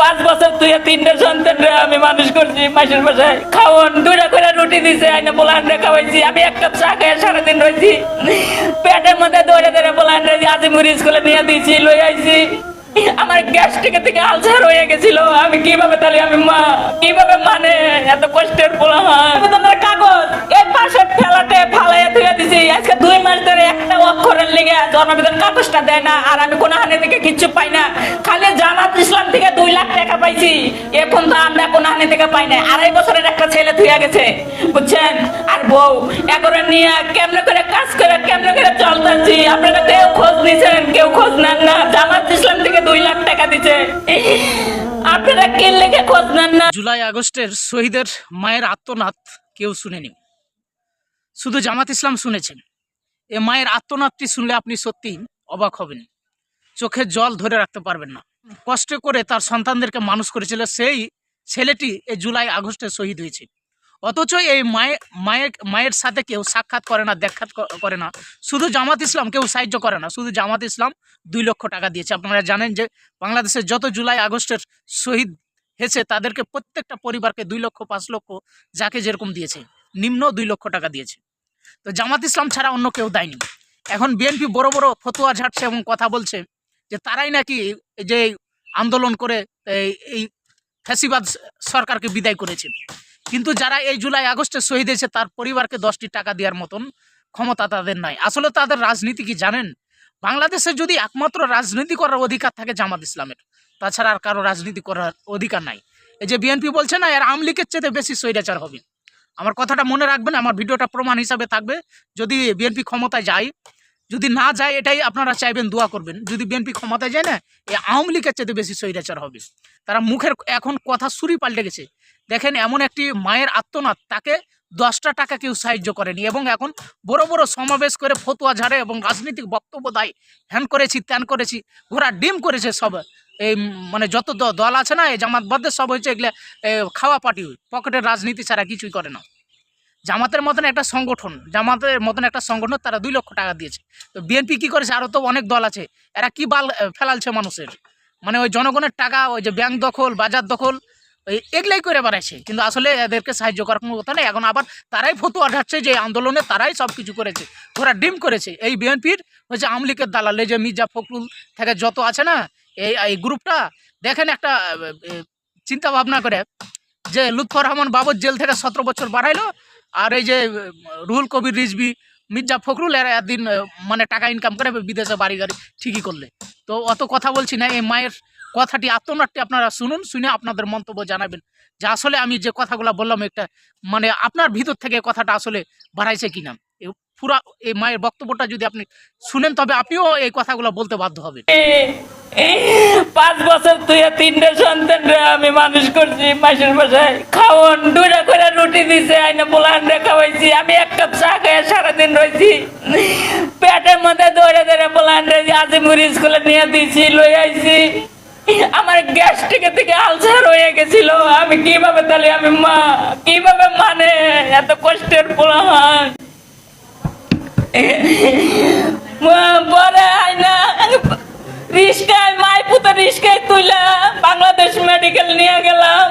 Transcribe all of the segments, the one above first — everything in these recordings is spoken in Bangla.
পাঁচ বছর তুই তিনটা সন্তান আমি মানুষ করছি, মাসের বাসায় খাওয়ান, দুইটা করে রুটি দিছে, আইনে পোলান রে খাওয়াইছি। আমি এক চা খেয়ে সারাদিন রয়েছি পেটের মধ্যে দৌড়ে দৌড়ে পোলান রে আজিমুরি স্কুলে নিয়ে দিয়েছি, লই আইছি। আমার গ্যাস থেকে আলসার হয়ে গেছিল। আমি কীভাবে তাহলে আমি মা, কীভাবে মানে এত কষ্টের পোলা আবেদনের কাগজ, এই পাশের ঠেলাতে ফালাইয়া ধুয়ে দিছি। আজকে দুই মাস ধরে অক্ষরের লিগে জন্মবিধান কাগজটা দেয় না, আর আমি কোনো হানি থেকে কিচ্ছু পাই না। খালি জামাত ইসলাম থেকে দুই লাখ টাকা পাইছি, এখন তো আমরা কোনো হানি থেকে পাই না আড়াই বছরের একটা ছেলে ধুয়ে গেছে, বুঝছেন? আর বউ একরে নিয়ে কেমনে করে কাজ করে, কেমনে করে চলতেছি? আপনারা কেউ খোঁজ নিছেন? কেউ খোঁজ নেন না। জামাত ইসলাম থেকে দুই লাখ টাকা দিচ্ছে আপনারা কে লেগে খোঁজ নেন না? জুলাই আগস্টের শহীদের মায়ের আত্মনাদ কেউ শুনেনি। শুধু জামাত ইসলাম শুনেছেন। এ মায়ের আত্মনাদটি শুনলে আপনি সত্যি অবাক হবেন। চোখে জল ধরে রাখতে পারবেন না। কষ্ট করে তার সন্তানদেরকে মানুষ করেছিল, সেই ছেলেটি এই জুলাই, আগস্টে শহীদ হয়েছে। অথচ এই মায়ের মায়ের মায়ের সাথে কেউ সাক্ষাৎ করে না, দেখাত করে না। শুধু জামাত ইসলাম কেউ সাহায্য করে না। শুধু জামাত ইসলাম দুই লক্ষ টাকা দিয়েছে। আপনারা জানেন যে বাংলাদেশের যত জুলাই, আগস্টের শহীদ হয়েছে, তাদেরকে প্রত্যেকটা পরিবারকে দুই লক্ষ, পাঁচ লক্ষ, যাকে যেরকম দিয়েছে, নিম্ন দুই লক্ষ টাকা দিয়েছে। তো জামাত ইসলাম ছাড়া অন্য কেউ দেয়নি এখন বিএনপি বড় বড় ফতোয়া ঝাড়ছে এবং কথা বলছে যে তারাই নাকি যে আন্দোলন করে এই ফ্যাসিবাদ সরকারকে বিদায় করেছে। কিন্তু যারা এই জুলাই আগস্টে শহীদ হয়েছে, তার পরিবারকে দশটি টাকা দেওয়ার মতন ক্ষমতা তাদের নাই। আসলে তাদের রাজনীতি কি জানেন? বাংলাদেশে যদি একমাত্র রাজনীতি করার অধিকার থাকে জামাত ইসলামের, তাছাড়া আর কারও রাজনীতি করার অধিকার নাই। এই যে বিএনপি বলছে না, এর আমলিকের চেয়ে বেশি স্বৈরাচার হবে। আমার কথাটা মনে রাখবেন, আমার ভিডিওটা প্রমাণ হিসাবে থাকবে। যদি বিএনপি ক্ষমতায় যায়, যদি না যায় এটাই আপনারা চাইবেন, দোয়া করবেন। যদি বিএনপি ক্ষমতায় যায় না এই আওয়ামী লীগের চেয়ে বেশি স্বৈরাচার হবে। তারা মুখের এখন কথা সুরি পাল্টে গেছে। দেখেন, এমন একটি মায়ের আত্মনাথ, তাকে দশটা টাকা কেউ সাহায্য করেনি এবং এখন বড় বড় সমাবেশ করে ফতুয়া ঝাড়ে এবং রাজনৈতিক বক্তব্য দেয়, হ্যান করেছি, ত্যান করেছি, ঘোড়া ডিম করেছে সব। এই মানে যত দল আছে না, এই জামাতবাদের সব হয়েছে এগুলো খাওয়া পার্টি, পকেটের রাজনীতি ছাড়া কিছুই করে না। জামাতের মতন একটা সংগঠন, জামাতের মতন একটা সংগঠন তারা দুই লক্ষ টাকা দিয়েছে। তো বিএনপি কী করেছে? আরও তো অনেক দল আছে। এরা কি বাল ফেলালছে মানুষের? মানে ওই জনগণের টাকা, ওই যে ব্যাংক দখল, বাজার দখল ওই এগুলাই করে বেড়াইছে। কিন্তু আসলে এদেরকে সাহায্য করার কোনো কথা নেই। এখন আবার তারাই ফতুয়া ঢাটছে যে আন্দোলনে তারাই সব কিছু করেছে। ওরা ডিম করেছে। এই বিএনপির হচ্ছে আমলিকের দালাল, এই যে মির্জা ফখরুল থেকে যত আছে না এই এই গ্রুপটা দেখেন একটা চিন্তা ভাবনা করে যে লুৎফর রহমান বাবর জেল থেকে সতেরো বছর বাড়াইলো আর এই যে রুহুল কবির রিজবি মির্জা ফখরুল এরা একদিন মানে টাকা ইনকাম করে বিদেশে বাড়ি গাড়ি ঠিকই করলে। তো অত কথা বলছি না, এই মায়ের কথাটি, আত্মনাটটি আপনারা শুনুন, শুনে আপনাদের মন্তব্য জানাবেন যে আসলে আমি যে কথাগুলো বললাম, একটা মানে আপনার ভিতর থেকে কথাটা আসলে বাড়াইছে কিনা। পুরা এই মায়ের বক্তব্যটা যদি আপনি শুনেন, তবে আপনিও এই কথাগুলো বলতে বাধ্য হবেন। পাঁচ বছর তুই তিনটা সন্তান রে, আমি মানুষ করছি, মাসের বাসায় দুইটা করে রুটি দিছে, আইনে খাওয়াইছি, আমি এক কাপ চা খেয়ে সারাদিন রয়েছি পেটের মধ্যে দৌড়ে দৌড়ে পোলান রে আজিমুরি স্কুলে নিয়ে দিয়েছি লই আইছি। আমার গ্যাস থেকে থেকে আলসার হয়ে গেছিল, আমি কীভাবে তাহলে আমি মা, কীভাবে মানে এত পুতো রিস্কায় তুইলা বাংলাদেশ মেডিকেল নিয়ে গেলাম।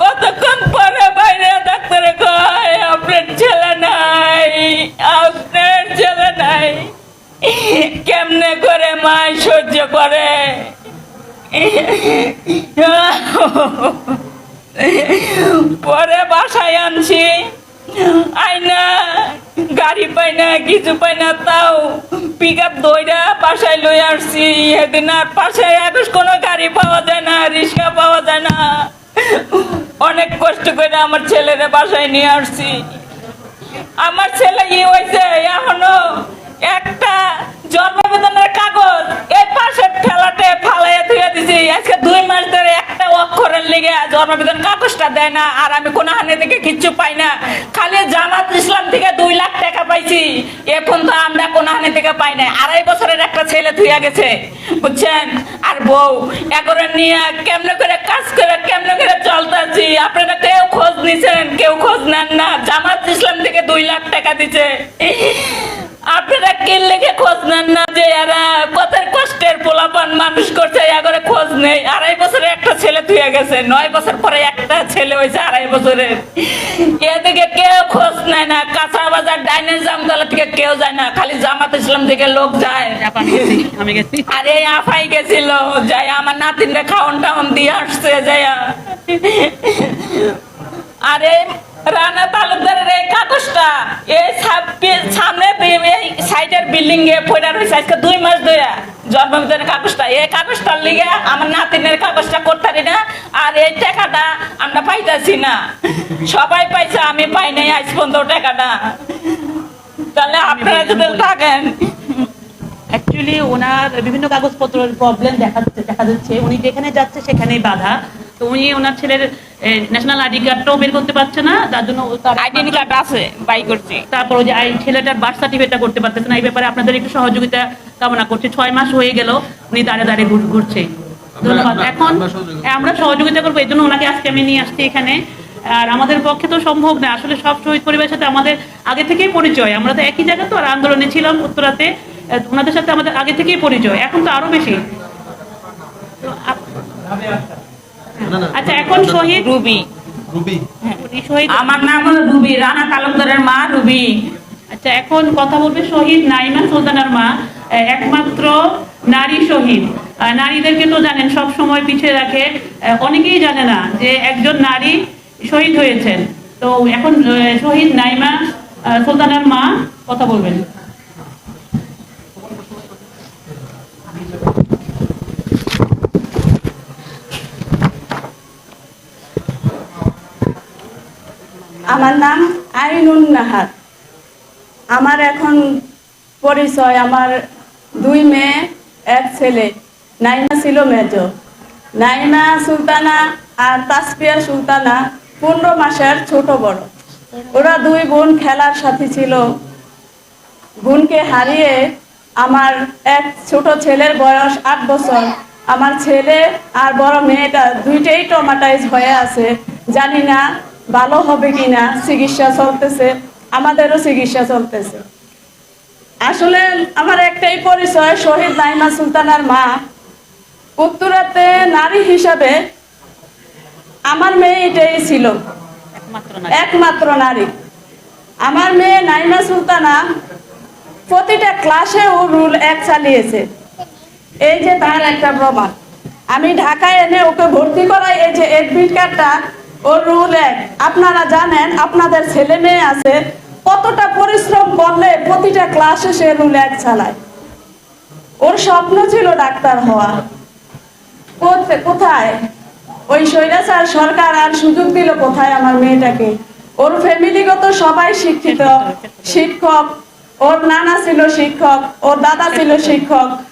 কতক্ষণ পরে বাইরে ডাক্তারে কয়, আপনার ছেলে নাই, আপনার ছেলে নাই। কেমনে করে মাই সহ্য করে? পরে বাসায় আনছি। আইনা গাড়ি পাই না কিছু পাই না তাও পিক আপ দইরা বাসায় লই আসছি। এদিন আর পাশায় এখন কোনো গাড়ি পাওয়া যায় না, রিক্সা পাওয়া যায় না। অনেক কষ্ট করে আমার ছেলেরা বাসায় নিয়ে আসছি। আমার ছেলে ই হয়েছে এখনও? একটা জন্মবেদনের কাগজ এই পাশের ঠেলাতে ফালাইয়া ধুয়ে দিছি। আজকে দুই মাস ধরে একটা অক্ষরের লিগে জন্মবেদন কাগজটা দেয় না, আর আমি কোনো হানি থেকে কিচ্ছু পাই না। খালি জামাত ইসলাম থেকে দুই লাখ টাকা পাইছি। এখন তো আমরা কোনো হানি থেকে পাই না আড়াই বছরের একটা ছেলে ধুইয়া গেছে, বুঝছেন? আর বউ একরে নিয়ে কেমনে করে কাজ করে, কেমনে করে চলতেছি? আপনারা কেউ খোঁজ নিছেন? কেউ খোঁজ নেন না। জামাত ইসলাম থেকে দুই লাখ টাকা দিছে। আপনারা লেগে খোঁজ নেন না যে এরা কত কষ্টের পোলাপান মানুষ করছে এগরে খোঁজ নেই। আড়াই বছর ছেলে তুই গেছে নয় বছর পরে একটা ছেলে হয়েছে আড়াই বছরের। এদিকে কেউ খোঁজ নেয় না কাঁচা বাজার ডাইনের জামতলা থেকে কেউ যায় না খালি জামাত ইসলাম থেকে লোক যায়। আরে আফাই গেছিল যাই আমার নাতিনরে খাওন টাউন দিয়ে আসছে যাইয়া আরে রানা তালুকদারের এই কাগজটা, এই সামনে সাইডের বিল্ডিং এ পড়ে রয়েছে আজকে দুই মাস ধরে জন্মদিনের কাগজটা। এই কাগজটার লিগে আমার নাতিনের কাগজটা করতে পারি না, আর এই টাকাটা আমরা পাইতাছি না। সবাই পাইছে, আমি পাই নাই, আজ পর্যন্ত টাকাটা। তাহলে আপনারা যদি থাকেন। অ্যাকচুয়ালি ওনার বিভিন্ন কাগজপত্রের প্রবলেম দেখা দেখা যাচ্ছে উনি যেখানে যাচ্ছে, সেখানেই বাধা। তো উনি ওনার ছেলের ন্যাশনাল আইডি কার্ডটাও বের করতে পারছে না তার জন্য তার আইডেন্টি কার্ড আছে বাই করছি। তারপর ওই যে আই- ছেলেটার বার্থ সার্টিফিকেটটা করতে পারতেছে না এই ব্যাপারে আপনাদের একটু সহযোগিতা কামনা করছি। ছয় মাস হয়ে গেল উনি দাঁড়ে দাঁড়িয়ে ঘুরছে। ধন্যবাদ। এখন আমরা সহযোগিতা করব এই জন্য ওনাকে আজকে আমি নিয়ে আসছি এখানে। আর আমাদের পক্ষে তো সম্ভব না আসলে সব শহীদ পরিবারের সাথে আমাদের আগে থেকেই পরিচয়। আমরা তো একই জায়গা তো আর আন্দোলনে ছিলাম উত্তরাতে ওনাদের সাথে আমাদের আগে থেকেই পরিচয় এখন তো আরও বেশি। আচ্ছা এখন শহীদ রুবি রুবি। আমার নাম হলো রুবি রানা তালুকদারের মা রুবি। আচ্ছা এখন কথা বলবে শহীদ নাইমা সুলতানার মা একমাত্র নারী শহীদ। আহ, নারীদেরকে তো জানেন সব সময় পিছিয়ে রাখে। অনেকেই জানে না যে একজন নারী শহীদ হয়েছেন। তো এখন শহীদ নাইমা আহ, সুলতানার মা কথা বলবেন। আমার নাম আইনুন নাহার। আমার এখন পরিচয়, আমার দুই মেয়ে, এক ছেলে। নাইমা ছিল মেজ নাইমা সুলতানা আর তাসপিয়া সুলতানা পনেরো মাসের ছোট বড়। ওরা দুই বোন খেলার সাথী ছিল। বোনকে হারিয়ে আমার এক ছোট ছেলের বয়স আট বছর। আমার ছেলে আর বড় মেয়েটা দুইটাই টমাটাইজ হয়ে আছে। জানি না ভালো হবে কিনা চিকিৎসা চলতেছে আমাদেরও চিকিৎসা চলতেছে। আসলে আমার একটাই পরিচয় শহীদ নাইমা সুলতানার মা। উত্তরাতে নারী হিসাবে আমার মেয়ে এটাই ছিল। একমাত্র নারী। আমার মেয়ে নাইমা সুলতানা প্রতিটা ক্লাসে ও রুল এক চালিয়েছে। এই যে তার একটা প্রমাণ। আমি ঢাকায় এনে ওকে ভর্তি করাই এই যে এডমিট কার্ডটা রুল আপনারা জানেন, আপনাদের ছেলে মেয়ে আছে, কতটা পরিশ্রম করলে প্রতিটা ক্লাসে সে রুল এক চালায় ওর স্বপ্ন ছিল ডাক্তার হওয়া। কোথ- কোথায়? ওই স্বৈরাচার সরকার আর সুযোগ দিল কোথায় আমার মেয়েটাকে? ওর ফ্যামিলিগত সবাই শিক্ষিত, শিক্ষক। ওর নানা ছিল শিক্ষক, ওর দাদা ছিল শিক্ষক।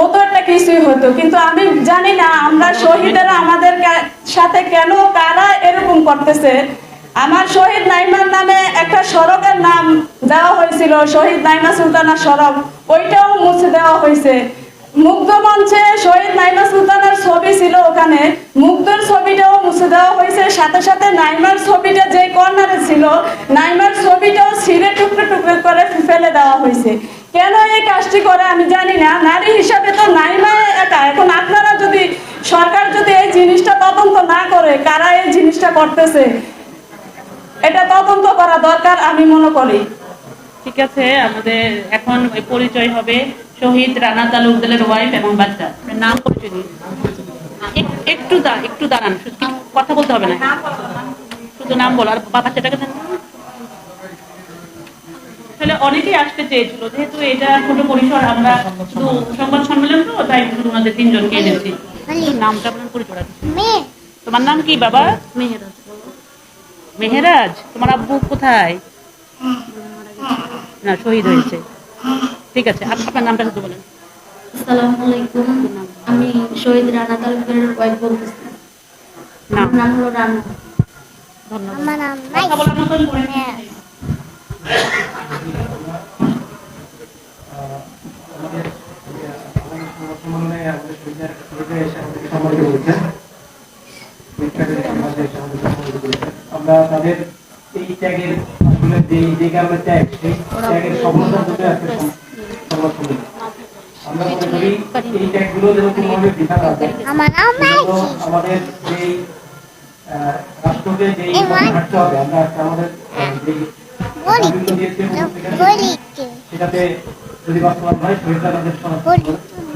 ও তো একটা কিছুই হতো, কিন্তু আমি জানি না আমরা শহীদেরা আমাদের সাথে কেন কারা এরকম করতেছে। আমার শহীদ নাইমার নামে একটা সড়কের নাম দেওয়া হয়েছিল, শহীদ নাইমা সুলতানা সড়ক। ওইটাও মুছে দেওয়া হয়েছে। মুগ্ধ মঞ্চে শহীদ নাইমা সুলতানার ছবি ছিল ওখানে। মুগ্ধর ছবিটাও মুছে দেওয়া হয়েছে, সাথে সাথে নাইমার ছবিটা যে কর্নারে ছিল, নাইমার ছবিটাও ছিঁড়ে টুকরো টুকরো করে ফেলে দেওয়া হয়েছে। কাজটি করে আমি জানি না। নারী হিসাবে তো নাই নাইমা একা। এখন আপনারা যদি সরকার যদি এই জিনিসটা তদন্ত না করে, কারা এই জিনিসটা করতেছে? এটা তদন্ত করা দরকার আমি মনে করি। ঠিক আছে, আমাদের এখন পরিচয় হবে শহীদ রানা তালুকদারের ওয়াইফ এবং বাচ্চা। নাম পরিচয় একটু দা, একটু দাঁড়ান কথা বলতে হবে না। শুধু নাম বলো, আর বাচ্চাটাকে অনেকেই আসতে চেয়েছিল যেহেতু এটা ছোট পরিসর আমরা শুধু সংবাদ সম্মেলন তো তাই ওনাদের তিনজনকে এনেছি। নামটা আপনার পরিচয় তোমার নাম কি বাবা? মেহেরাজ। মেহেরাজ তোমার আব্বু কোথায়? না শহীদ হয়েছে। ঠিক আছে আপনার নামটা শুধু বলেন। আসসালামু আলাইকুম। আমি শহীদ রানা তালুকদারের ওয়াইফ বলতেছি। নাম নাম হলো রানা। ধন্যবাদ। আমার নাম কথা বলার মতন করে আমরা তাদের এই ত্যাগের আসলে যে ত্যাগ সেই ত্যাগের আজকে আমরা মনে করি এই আমাদের যেই রাষ্ট্রকে যেই হবে আমরা আমাদের সেটাতে যদি বাস্তবায়ন হয় শহীদরা তাদের সনাক্ত